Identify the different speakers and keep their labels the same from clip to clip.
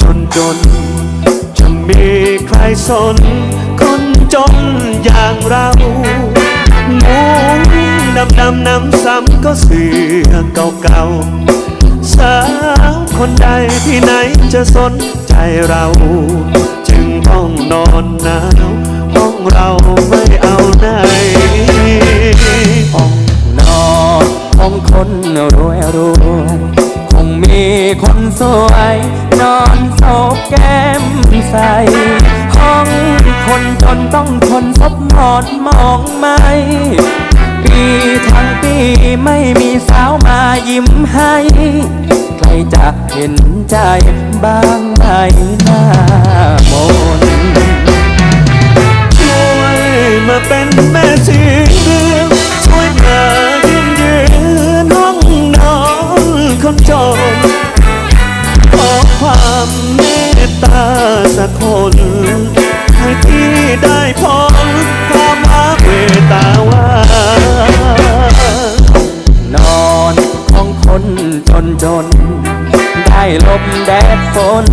Speaker 1: จนจน จะมีใครสน คนจนอย่างเรามุงดำดำน้ำซ้ำก็เสือเก่าเก่าสาวคนใดที่ไหนจะสนใจเรา จึงต้องนอนหนาวห้องเราไม่เอาไหน
Speaker 2: ห้องนอนห้องคนรวยรวย งมีคนสวย นอนโศกแก้มใส ห้องคนจนต้องทนซบหมอนมองไม่ ปีทั้งปีไม่มีสาวมายิ้มให้ ใครจะเห็นใจบ้างไหมหน้ามน
Speaker 1: ช่วยมาเป็นแม่สีเรืองช่ ขอความเมตตาสักคนให้พี่ได้พรความรักเวตาวา
Speaker 2: นอนของคนจนจน ได้ลมแดดฝน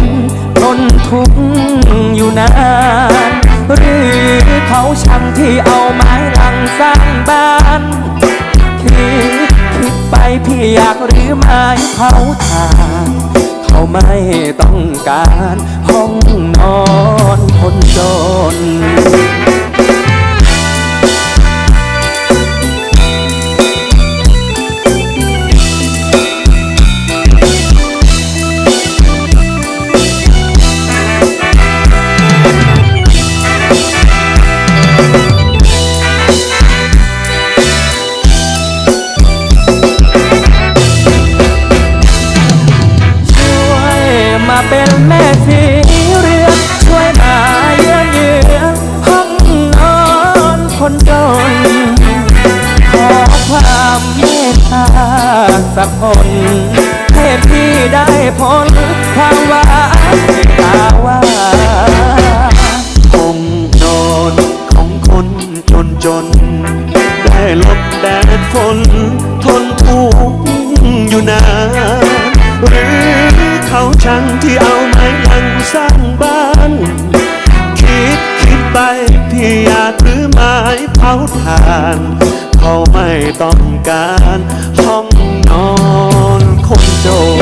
Speaker 2: ทนทุกข์อยู่นานหรือเขาช่างที่เอาไม้หลังสร้างบ้านายเผาถ่านเขาไม่ต้องการห้องนอนคนจน สักคนให้พี่ได้ผลความหวานตาว่า
Speaker 1: ห้องนอนของคนจนจน ได้ลบแดดฝนทนทุกข์อยู่นานหรือเขาช่างที่เอาไม้หลังสร้างบ้าน คิดคิดไปพี่อยากหรือไม้เผาถ่าน เขาไม่ต้องการห้อง 넌 코끼죠